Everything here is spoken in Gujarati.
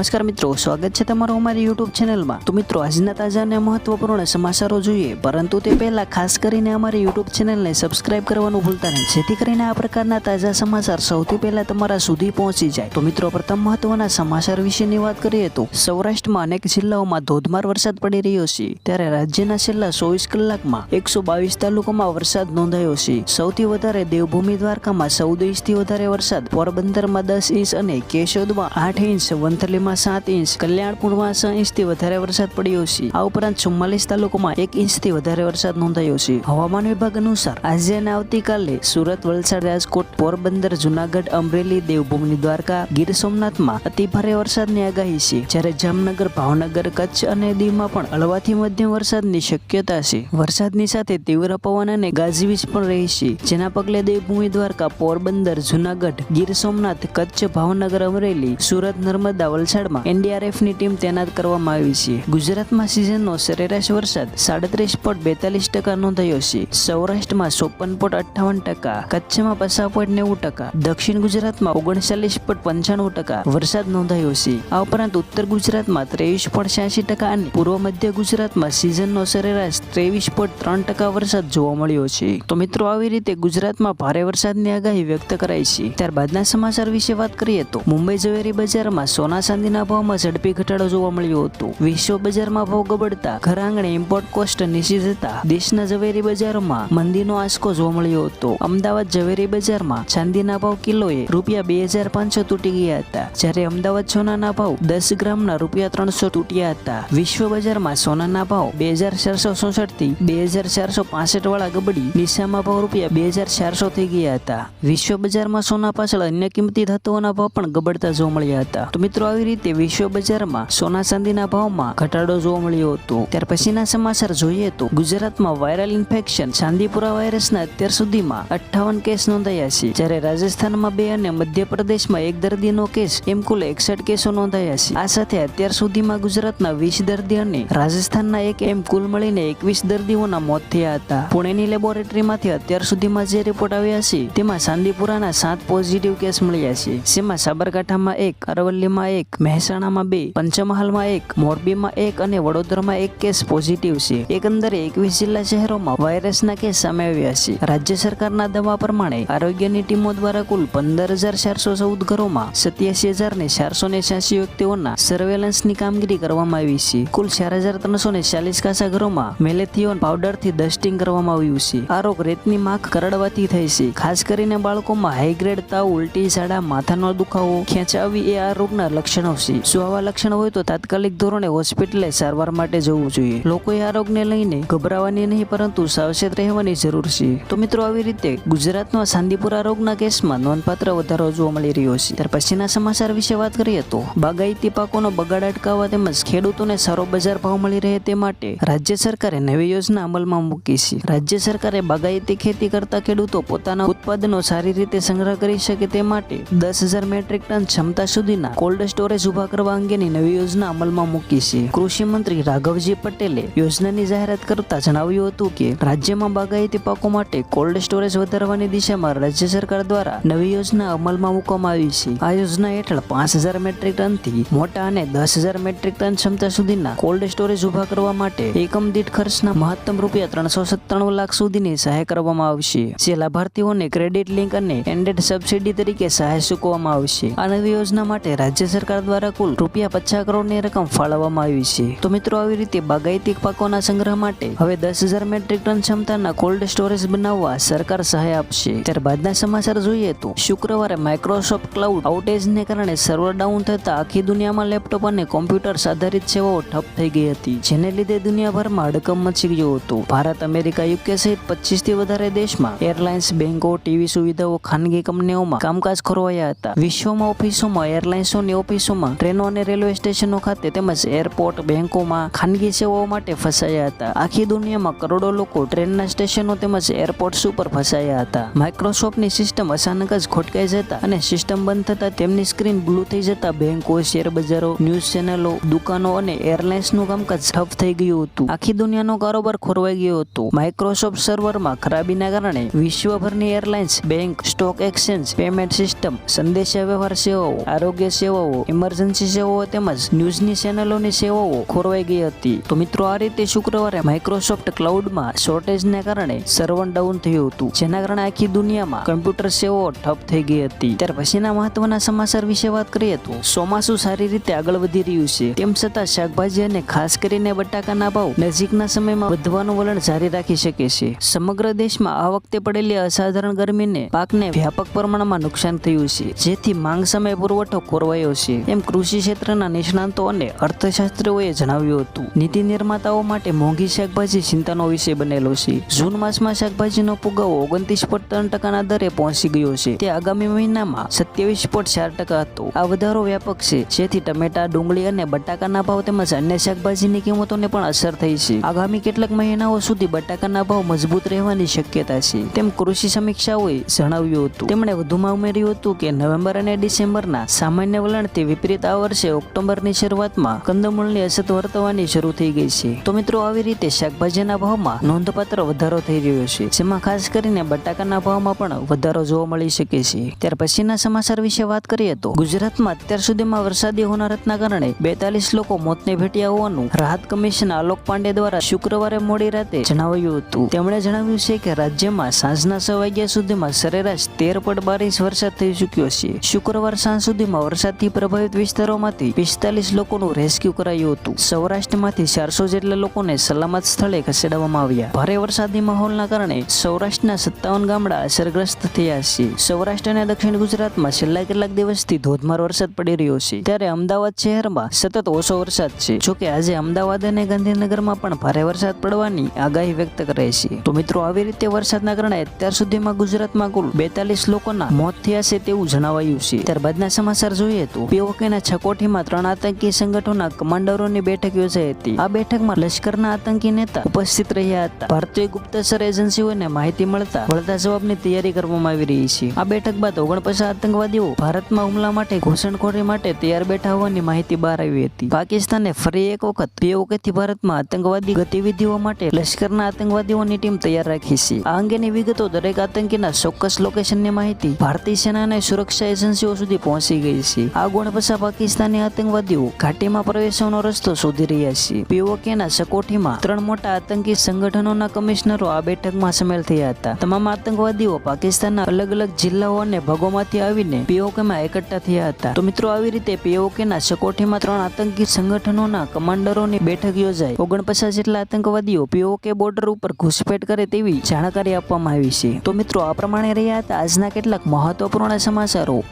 નમસ્કાર મિત્રો, સ્વાગત છે તમારું અમારી યુટ્યુબ ચેનલમાં તો મિત્રો, આજના તાજા અને મહત્વપૂર્ણ સમાચારો જોઈએ, પરંતુ તે પહેલા ખાસ કરીને અમારી યુટ્યુબ ચેનલને સબસ્ક્રાઇબ કરવાનું ભૂલતા નહીં. જેથી કરીને આ પ્રકારના તાજા સમાચાર સૌથી પહેલા તમારા સુધી પહોંચી જાય. તો મિત્રો, પ્રથમ મહત્વના સમાચાર વિશેની વાત કરીએ તો, સૌરાષ્ટ્રમાં અનેક જિલ્લાઓમાં ધોધમાર વરસાદ પડી રહ્યો છે. ત્યારે રાજ્યના છેલ્લા ચોવીસ કલાકમાં એકસો બાવીસ તાલુકામાં વરસાદ નોંધાયો છે. સૌથી વધારે દેવભૂમિ દ્વારકામાં ચૌદ ઇંચથી વધારે વરસાદ, પોરબંદરમાં દસ ઇંચ અને કેશોદમાં આઠ ઇંચ વંથલીમાં સાત ઇંચ, કલ્યાણપુરમાં છ ઇંચથી વધારે વરસાદ પડ્યો છે. આ ઉપરાંત ચુમ્માલીસ તાલુકામાં એક ઇંચથી વધારે વરસાદ નોંધાયો છે. હવામાન વિભાગ અનુસાર, આજે અને આવતીકાલે સુરત, વલસાડ, રાજકોટ, પોરબંદર, જુનાગઢ, અમરેલી, દેવભૂમિ, દ્વારકા, ગીર સોમનાથમાં અતિ ભારે વરસાદની આગાહી છે. જ્યારે જામનગર, ભાવનગર, કચ્છ અને દીવમાં પણ હળવાથી મધ્યમ વરસાદની શક્યતા છે. વરસાદની સાથે તીવ્ર પવન અને ગાજવીજ પણ રહી છે. જેના પગલે દેવભૂમિ, દ્વારકા, પોરબંદર, જુનાગઢ, ગીર સોમનાથ, કચ્છ, ભાવનગર, અમરેલી, સુરત, નર્મદા વલસાડમાં એનડીઆરએફની ટીમ તૈનાત કરવામાં આવી છે. ગુજરાતમાં સિઝનનો સરેરાશ વરસાદ સાડત્રીસ પોઈન્ટ બેતાલીસ ટકા નોંધાયો છે. સૌરાષ્ટ્રમાં ચોપન પોઈન્ટ અઠ્ઠાવન ટકા, કચ્છમાં પચાસ પોઈન્ટ નેવું ટકા, દક્ષિણ ગુજરાતમાં ઓગણચાલીસ પોઈન્ટ પંચાણું ટકા વરસાદ નોંધાયો છે. આ ઉપરાંત ઉત્તર ગુજરાતમાં ત્રેવીસ પોઈન્ટ છ્યાસી ટકા અને પૂર્વ મધ્ય ગુજરાતમાં સિઝનનો સરેરાશ ત્રેવીસ પોઈન્ટ ત્રણ ટકા વરસાદ જોવા મળ્યો છે. તો મિત્રો, આવી રીતે ગુજરાતમાં ભારે વરસાદની આગાહી વ્યક્ત કરાઈ છે. ત્યારબાદના સમાચાર વિશે વાત કરીએ તો મુંબઈ ઝવેરી બજારમાં સોના ચાંદીના ભાવમાં ઝડપી ઘટાડો જોવા મળ્યો હતો. વિશ્વ બજારમાં ભાવ ગબડતા, ઘર આંગણે ઇમ્પોર્ટ કોસ્ટ નીચી જતા, દેશના ઝવેરી બજારોમાં મંદીનો આંચકો જોવા મળ્યો હતો. અમદાવાદ ઝવેરી બજારમાં ચાંદીના ભાવ કિલોએ રૂપિયા બે હજાર પાંચસો તૂટી ગયા હતા. જ્યારે અમદાવાદ સોનાના ભાવ દસ ગ્રામના રૂપિયા ત્રણસો તૂટ્યા હતા. વિશ્વ બજારમાં સોનાના ભાવ બે હજાર ચારસો ચોસઠથી બે હજાર ચારસો પાસઠ વાળા ગબડી, નિશામાં ભાવ રૂપિયા બે હજાર ચારસો થઈ ગયા હતા. વિશ્વ બજારમાં સોના પાછળ અન્ય કિંમતી ધાતુઓના ભાવ પણ ગબડતા જોવા મળ્યા હતા. તો મિત્રો, આવી રીતે વિશ્વ બજારમાં સોના ચાંદીના ભાવમાં ઘટાડો જોવા મળ્યો હતો. ત્યાર પછીના સમાચાર જોઈએ તો ગુજરાતમાં વાયરલ ઇન્ફેક્શન ચાંદીપુરા વાયરસના અત્યાર સુધીમાં અઠ્ઠાવન કેસ નોંધાયા છે. જ્યારે રાજસ્થાનમાં બે અને મધ્યપ્રદેશમાં એક દર્દીનો કેસ, એમ કુલ એકસઠ કેસો નોંધાયા છે. આ સાથે અત્યાર સુધીમાં ગુજરાતના વીસ દર્દી અને રાજસ્થાનના એક, એમ કુલ મળીને એકવીસ દર્દીઓના મોત થયા હતા. પુણેની લેબોરેટરીમાંથી અત્યાર સુધીમાં જે રિપોર્ટ આવ્યા છે, તેમાં ચાંદીપુરાના સાત પોઝિટિવ કેસ મળ્યા છે. જેમાં સાબરકાંઠામાં એક, અરવલ્લીમાં એક મહેસાણામાં બે, પંચમહાલમાં એક, મોરબીમાં એક અને વડોદરામાં એક કેસ પોઝિટિવ છે. એકંદરે એકવીસ જિલ્લા શહેરોમાં વાયરસના કેસ સામે આવ્યા છે. રાજ્ય સરકારના દવા પ્રમાણે આરોગ્યની ટીમો દ્વારા કુલ પંદર હજાર ચારસો ચૌદ ઘરોમાં સત્યાસી હજાર ને ચારસો ને છ્યાસી વ્યક્તિઓના સર્વેલન્સની કામગીરી કરવામાં આવી છે. કુલ ચાર હજાર ત્રણસો ને ચાલીસ કાસા ઘરોમાં મેલેથિયોન પાવડરથી ડસ્ટિંગ કરવામાં આવ્યું છે. આ રોગ રેતની માખ કરડવાથી થાય છે. ખાસ કરીને બાળકોમાં હાઈગ્રેડ તાવ, ઉલટી ઝાડા, માથાનો દુખાવો, ખેંચાવી એ આ રોગના લક્ષણો છે જો આવા લક્ષણ હોય તો તાત્કાલિક ધોરણે હોસ્પિટલે સારવાર માટે જવું જોઈએ. લોકોએ આ રોગને લઈને ગભરાવાની નહીં, પરંતુ સાવચેત રહેવાની જરૂર છે. તો મિત્રો, આવી રીતે ગુજરાતનો સાંદીપુરા રોગના કેસમાં નોંધપાત્ર વધારો જોવા મળી રહ્યો છે. ત્યાર પછીના સમાચાર વિશે વાત કરીએ તો, બાગાયતી પાકોનો બગાડ અટકાવવા તેમજ ખેડૂતોને સારો બજાર ભાવ મળી રહે તે માટે રાજ્ય સરકારે નવી યોજના અમલમાં મૂકી છે. રાજ્ય સરકારે બાગાયતી ખેતી કરતા ખેડૂતો પોતાના ઉત્પાદનો સારી રીતે સંગ્રહ કરી શકે તે માટે દસ હજાર મેટ્રિક ટન ક્ષમતા સુધીના કોલ્ડ સ્ટોરેજ ઊભા કરવા અંગેની નવી યોજના અમલમાં મૂકી છે. કૃષિ મંત્રી રાઘવજી પટેલે યોજનાની જાહેરાત કરતા જણાવ્યું હતું કે, રાજ્યમાં બાગાયતી પાકો માટે કોલ્ડ સ્ટોરેજ વધારવાની દિશામાં રાજ્ય સરકાર દ્વારા નવી યોજના અમલમાં મૂકવામાં આવી છે. આ યોજના હેઠળ પાંચ હજાર મેટ્રિક ટનથી મોટા અને દસ હજાર મેટ્રિક ટન ક્ષમતા સુધીના કોલ્ડ સ્ટોરેજ ઊભા કરવા માટે એકમ દીઠ ખર્ચના મહત્તમ રૂપિયા ત્રણસો સત્તાણું લાખ સુધીની સહાય કરવામાં આવશે, જે લાભાર્થીઓને ક્રેડિટ લિંક અને એન્ડેડ સબસિડી તરીકે સહાય ચૂકવવામાં આવશે. આ નવી યોજના માટે રાજ્ય સરકાર દ્વારા કુલ રૂપિયા પચાસ કરોડની રકમ ફાળવવામાં આવી છે. તો મિત્રો, આવી રીતે બાગાયતી પાકોના સંગ્રહ માટે હવે દસ હજાર મેટ્રિક ટન ક્ષમતાના કોલ્ડ સ્ટોરેજ બનાવવા સરકાર સહાય આપશે. ત્યારબાદના સમાચાર જોઈએ તો, શુક્રવારે માઇક્રોસોફ્ટ ક્લાઉડ આઉટેજને કારણે સર્વર ડાઉન થતા આખી દુનિયામાં લેપટોપ અને કોમ્પ્યુટર્સ આધારિત સેવાઓ ઠપ થઈ ગઈ હતી, જેને લીધે દુનિયાભરમાં હડકમ મચી ગયો હતો. ભારત, અમેરિકા યુકે સહિત પચીસથી વધારે દેશમાં એરલાઇન્સ, બેંકો, ટીવી સુવિધાઓ, ખાનગી કંપનીઓમાં કામકાજ ખોરવાયા હતા. વિશ્વમાં ઓફિસોમાં એરલાઇન્સોની ઓફિસોમાં ટ્રેનો અને રેલવે સ્ટેશનો ખાતે તેમજ એરપોર્ટ, બેંકોમાં ખાનગી સેવાઓ માટે ફસાયા હતા. આખી દુનિયામાં કરોડો લોકો ટ્રેનના સ્ટેશનો તેમજ એરપોર્ટ્સ ઉપર ફસાયા હતા. માઇક્રોસોફ્ટની સિસ્ટમ અચાનક જ ખોટકાઈ જતા અને સિસ્ટમ બંધ થતા તેમની સ્ક્રીન બ્લુ થઈ જતા બેંકો, શેરબજારો, ન્યૂઝ ચેનલો, દુકાનો અને એરલાઇન્સનું કામકાજ ઠપ થઈ ગયું હતું. આખી દુનિયાનો કારોબાર ખોરવાઈ ગયો હતો. માઇક્રોસોફ્ટ સર્વરમાં ખરાબીના કારણે વિશ્વભરની airlines, bank, stock exchange, payment system સંદેશા વ્યવહાર સેવાઓ, આરોગ્ય સેવાઓ ઇમરજન્સી સેવાઓ તેમજ ન્યૂઝની ચેનલોની સેવાઓ ખોરવાઈ ગઈ હતી. તો મિત્રો, આ રીતે શુક્રવારે માઇક્રોસોફ્ટ ક્લાઉડમાં શોર્ટેજને કારણે સર્વર ડાઉન થયું હતું, જેના કારણે આખી દુનિયામાં કમ્પ્યુટર સેવાઓ ઠપ થઈ ગઈ હતી. ત્યાર પછીના મહત્વના સમાચાર વિશે વાત કરીએ તો, ચોમાસું સારી રીતે આગળ વધી રહ્યું છે. તેમ છતાં શાકભાજી અને ખાસ કરીને બટાકાના ભાવ નજીકના સમયમાં વધવાનું વલણ જારી રાખી શકે છે. સમગ્ર દેશમાં આ વખતે પડેલી અસાધારણ ગરમીને પાકને વ્યાપક પ્રમાણમાં નુકસાન થયું છે, જેથી માંગ સમય પુરવઠો ખોરવાયો છે. એમ કૃષિ ક્ષેત્રના નિષ્ણાંતો અને અર્થશાસ્ત્રીઓએ જણાવ્યું હતું. નીતિ નિર્માતાઓ માટે મોંઘી શાકભાજી ચિંતાનો વિષય બનેલો છે. જૂન માસમાં શાકભાજીનો ફુગાવો ઓગણત્રીસ પોઈન્ટ ત્રણ ટકાના દરે પહોંચી ગયો છે. તે આગામી મહિનામાં સત્યાવીસ પોઈન્ટ ચાર ટકા હતો. આ વધારો વ્યાપક છે, જેથી ટમેટા, ડુંગળી અને બટાકાના ભાવ તેમજ અન્ય શાકભાજીની કિંમતોને પણ અસર થઈ છે. આગામી કેટલાક મહિનાઓ સુધી બટાકાના ભાવ મજબૂત રહેવાની શક્યતા છે, તેમ કૃષિ સમીક્ષાઓએ જણાવ્યું હતું. તેમણે વધુમાં ઉમેર્યું હતું કે નવેમ્બર અને ડિસેમ્બરના સામાન્ય વલણથી વિપરીત આ વર્ષે ઓક્ટોબરની શરૂઆતમાં કંદમૂળની અછત વર્તવાની શરૂ થઈ ગઈ છે. તો મિત્રો, આવી રીતે શાકભાજીના ભાવમાં નોંધપાત્ર વધારો થઈ રહ્યો છે. જેમાં ખાસ કરીને બટાકાના ભાવમાં પણ વધારો જોવા મળી શકે છે. ત્યાર પછીના સમાચાર વિશે વાત કરીએ તો ગુજરાતમાં અત્યાર સુધીમાં વરસાદી હોનારતના કારણે બેતાલીસ લોકો મોતને ભેટ્યા હોવાનું રાહત કમિશન આલોક પાંડે દ્વારા શુક્રવારે મોડી રાતે જણાવ્યું હતું. તેમણે જણાવ્યું છે કે રાજ્યમાં સાંજના છ વાગ્યા સુધીમાં સરેરાશ તેર પોઈન્ટ બાર વરસાદ થઈ ચૂક્યો છે. શુક્રવાર સાંજ સુધીમાં વરસાદથી પ્રભાવિત વિસ્તારોમાંથી પિસ્તાલીસ લોકોનું રેસ્ક્યુ કરાયું હતું. સૌરાષ્ટ્રમાંથી ચારસો જેટલા લોકોને સલામત સ્થળે ખસેડવામાં આવ્યા. ભારે વરસાદી માહોલના કારણે સૌરાષ્ટ્રના સત્તાવન ગામડા અસરગ્રસ્ત થયા છે. સૌરાષ્ટ્ર અને દક્ષિણ ગુજરાતમાં છેલ્લા કેટલાક દિવસથી ધોધમાર વરસાદ પડી રહ્યો છે. ત્યારે અમદાવાદ શહેરમાં સતત ઓછો વરસાદ છે. જોકે આજે અમદાવાદ અને ગાંધીનગરમાં પણ ભારે વરસાદ પડવાની આગાહી વ્યક્ત કરે છે. તો મિત્રો, આવી રીતે વરસાદના કારણે અત્યાર સુધીમાં ગુજરાતમાં કુલ બેતાલીસ લોકોના મોત થયા છે તેવું જણાવાયું છે. ત્યારબાદના સમાચાર જોઈએ તો પીઓકેના છકોઠીમાં ત્રણ આતંકી સંગઠનોના કમાન્ડરોની બેઠક યોજાઈ હતી. આ બેઠકમાં લશ્કરના આતંકી નેતા ઉપસ્થિત રહ્યા હતા. ભારતીય ગુપ્તચર એજન્સીઓને માહિતી મળતા વળતા જવાબની તૈયારી કરવામાં આવી રહી છે. આ બેઠક બાદ ઓગણપચાસ આતંકવાદીઓ ભારતમાં હુમલા માટે ઘૂસણખોરી માટે તૈયાર બેઠા હોવાની માહિતી બહાર આવી હતી. પાકિસ્તાને ફરી એક વખત પીઓકેથી ભારતમાં આતંકવાદી ગતિવિધિઓ માટે લશ્કરના આતંકવાદીઓની ટીમ તૈયાર રાખી છે. આ અંગેની વિગતો દરેક આતંકીના ચોક્કસ લોકેશનની માહિતી ભારતીય સેના અને સુરક્ષા એજન્સીઓ સુધી પહોંચી ગઈ છે. આ ગુણ પછા પાકિસ્તાની આતંકવાદીઓ ઘાટીમાં પ્રવેશવાનો રસ્તો શોધી રહ્યા છે. પીઓકેના સકોઠીમાં ત્રણ મોટા આતંકી સંગઠનોના કમિશનરો આ બેઠકમાં સામેલ થયા હતા. તમામ આતંકવાદીઓ પાકિસ્તાનના અલગ અલગ જિલ્લાઓ અને ભાગોમાંથી આવીને પીઓકેમાં એકઠા થયા હતા. તો મિત્રો, આવી રીતે પીઓકેના સકોઠીમાં ત્રણ આતંકી સંગઠનોના કમાન્ડરોની બેઠક યોજાઈ. ઓગણપચાસ જેટલા આતંકવાદીઓ પીઓકે બોર્ડર ઉપર ઘુસપેટ કરે તેવી જાણકારી આપવામાં આવી છે. તો મિત્રો, આ પ્રમાણે રહ્યા હતા આજના કેટલાક મહત્વપૂર્ણ સમાચારો.